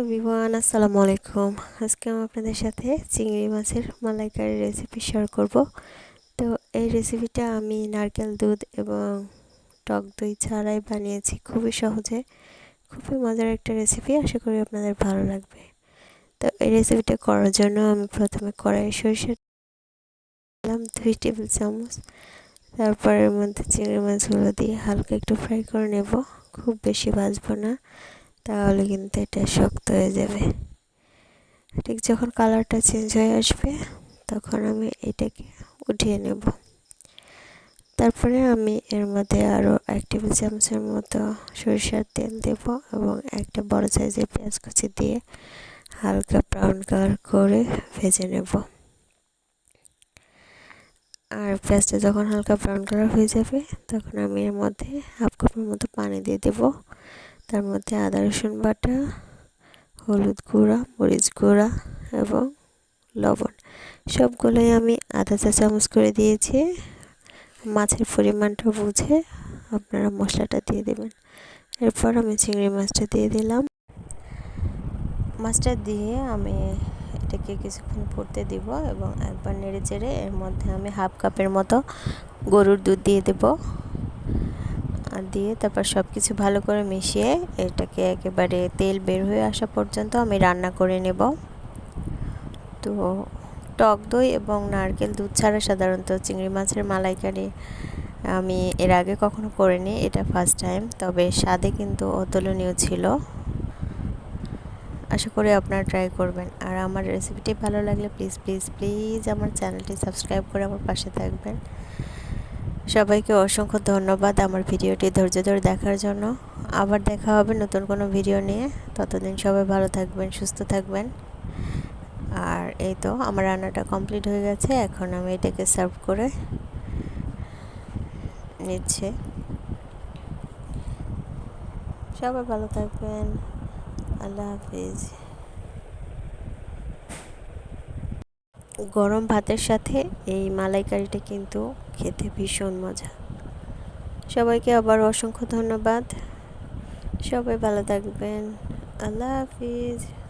Everyone আসসালামু আলাইকুম। আজকে আমি আপনাদের সাথে চিংড়ি মাছের মালাইকারি রেসিপি শেয়ার করব। তো এই রেসিপিটা আমি নারকেল দুধ এবং টক দই ছাড়াই বানিয়েছি। খুবই সহজে, খুবই মজার একটা রেসিপি আশা করি আপনাদের ভালো লাগবে। তো এই রেসিপিটা করার জন্য আমি প্রথমে কড়াই সরিষা দিলাম দুই টেবিল চামচ তারপরের মধ্যে চিংড়ি মাছগুলো দিয়ে হালকা একটু ফ্রাই করে নেব। খুব বেশি ভাজবো না। তাহলে কিন্তু এটা শক্ত হয়ে যাবে। ঠিক যখন কালারটা চেঞ্জ হয়ে আসবে, তখন আমি এটাকে উঠিয়ে নেব। তারপরে আমি এর মধ্যে আরও এক টেবিল চামচের মতো সরিষার তেল দেব এবং একটা বড় সাইজের পেঁয়াজ কুচি দিয়ে হালকা ব্রাউন কালার করে ভেজে নেব। আর পেঁয়াজটা যখন হালকা ব্রাউন কালার হয়ে যাবে, তখন আমি এর মধ্যে হাফ কাপের মতো পানি দিয়ে দেবো। তার মধ্যে আদা, রসুন বাটা, হলুদ গুঁড়া, মরিচ গুঁড়া এবং লবণ। সবগুলোই আমি আধা চা চামচ করে দিয়েছি। মাছের পরিমাণটা বুঝে আপনারা মশলাটা দিয়ে দেবেন। এরপর আমি চিংড়ি মাছটা দিয়ে দিলাম। মাছটা দিয়ে আমি এটাকে কিছুক্ষণ পড়তে দিব এবং একবার নেড়ে চেড়ে এর মধ্যে আমি হাফ কাপের মতো গরুর দুধ দিয়ে দেবো। দিয়ে তারপর সব কিছু ভালো করে মিশিয়ে এটাকে একেবারে তেল বের হয়ে আসা পর্যন্ত আমি রান্না করে নেব। তো টক দই এবং নারকেল দুধ ছাড়া সাধারণত চিংড়ি মাছের মালাইকারি আমি এর আগে কখনো করিনি, এটা ফার্স্ট টাইম তবে স্বাদে কিন্তু অতুলনীয় ছিল। আশা করি আপনারা ট্রাই করবেন। আর আমার রেসিপিটি ভালো লাগলে প্লিজ প্লিজ প্লিজ আমার চ্যানেলটি সাবস্ক্রাইব করে আমার পাশে থাকবেন। সবাইকে অসংখ্য ধন্যবাদ আমার ভিডিওটি ধৈর্য ধরে দেখার জন্য। আবার দেখা হবে নতুন কোনো ভিডিও নিয়ে। ততদিন সবাই ভালো থাকবেন, সুস্থ থাকবেন। আর এই তো আমার রান্নাটা কমপ্লিট হয়ে গেছে। এখন আমি এটাকে সার্ভ করে নিচ্ছে। সবাই ভালো থাকবেন। আল্লাহ হাফিজ। গরম ভাতের সাথে এই মালাইকারিটা কিন্তু খেতে ভীষণ মজা। সবাইকে আবার অসংখ্য ধন্যবাদ। সবাই ভালো থাকবেন। আল্লাহ হাফিজ।